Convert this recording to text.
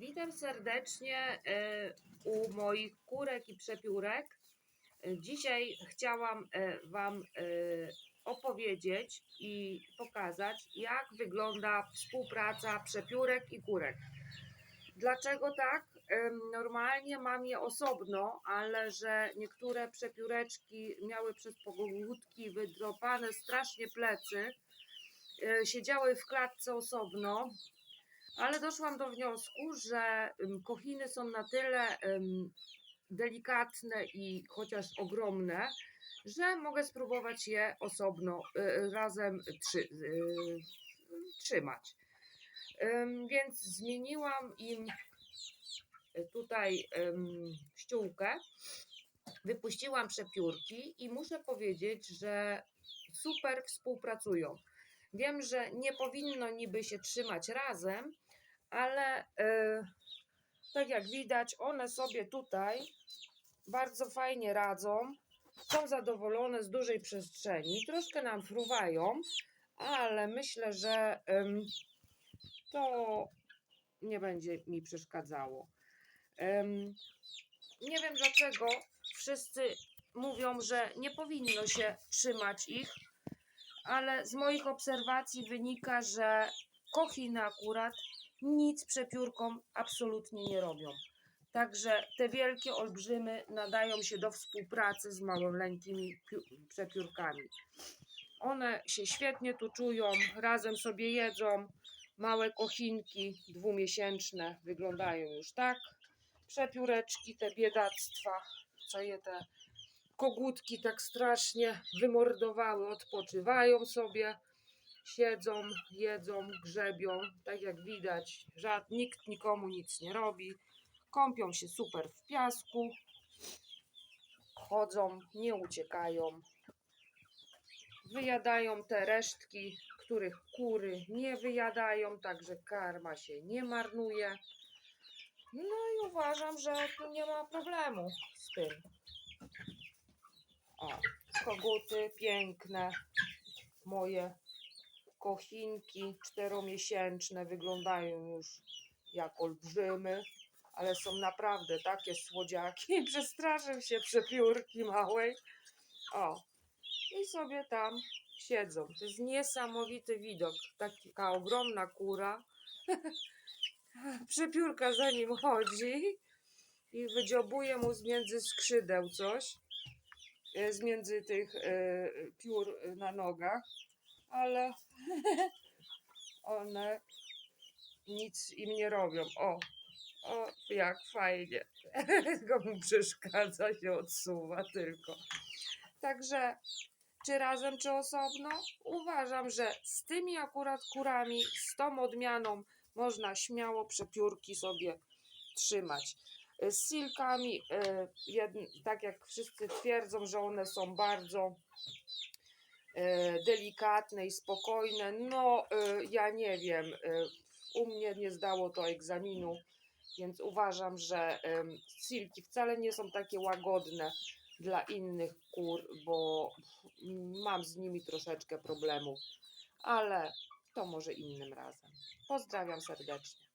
Witam serdecznie e, u moich kurek i przepiórek. Dzisiaj chciałam e, Wam e, opowiedzieć i pokazać, jak wygląda współpraca przepiórek i kurek. Dlaczego tak? Normalnie mam je osobno, ale że niektóre przepióreczki miały przez pogródki wydropane strasznie plecy, siedziały w klatce osobno, ale doszłam do wniosku, że kochiny są na tyle delikatne i chociaż ogromne, że mogę spróbować je osobno y, razem trzy, y, trzymać. Ym, Więc zmieniłam im tutaj ściółkę, wypuściłam przepiórki i muszę powiedzieć, że super współpracują. Wiem, że nie powinno niby się trzymać razem, ale e, tak jak widać, one sobie tutaj bardzo fajnie radzą. Są zadowolone z dużej przestrzeni. Troszkę nam fruwają, ale myślę, że to nie będzie mi przeszkadzało. Nie wiem dlaczego wszyscy mówią, że nie powinno się trzymać ich, ale z moich obserwacji wynika, że kochiny akurat nic przepiórkom absolutnie nie robią. Także te wielkie olbrzymy nadają się do współpracy z małoleńkimi piu- przepiórkami. One się świetnie tu czują, razem sobie jedzą. Małe kochinki dwumiesięczne wyglądają już tak. Przepióreczki, te biedactwa, co je te kogutki tak strasznie wymordowały, odpoczywają sobie, siedzą, jedzą, grzebią, tak jak widać, żad, nikt nikomu nic nie robi, kąpią się super w piasku, chodzą, nie uciekają, wyjadają te resztki, których kury nie wyjadają, także karma się nie marnuje. No i uważam, że tu nie ma problemu z tym. Koguty piękne, moje kochinki czteromiesięczne wyglądają już jak olbrzymy, ale są naprawdę takie słodziaki. Przestraszę się przepiórki małej. O, i sobie tam siedzą. To jest niesamowity widok. Taka ogromna kura. Przepiórka za nim chodzi i wydziobuje mu z między skrzydeł coś z między tych e, piór na nogach, ale one nic im nie robią. O, o, jak fajnie. Tylko mu przeszkadza, się odsuwa tylko. Także czy razem, czy osobno? Uważam, że z tymi akurat kurami, z tą odmianą można śmiało przepiórki sobie trzymać. Z silkami, e, tak jak wszyscy twierdzą, że one są bardzo e, delikatne i spokojne. No, e, ja nie wiem. U mnie nie zdało to egzaminu, więc uważam, że silki wcale nie są takie łagodne dla innych kur, bo mam z nimi troszeczkę problemów, ale to może innym razem. Pozdrawiam serdecznie.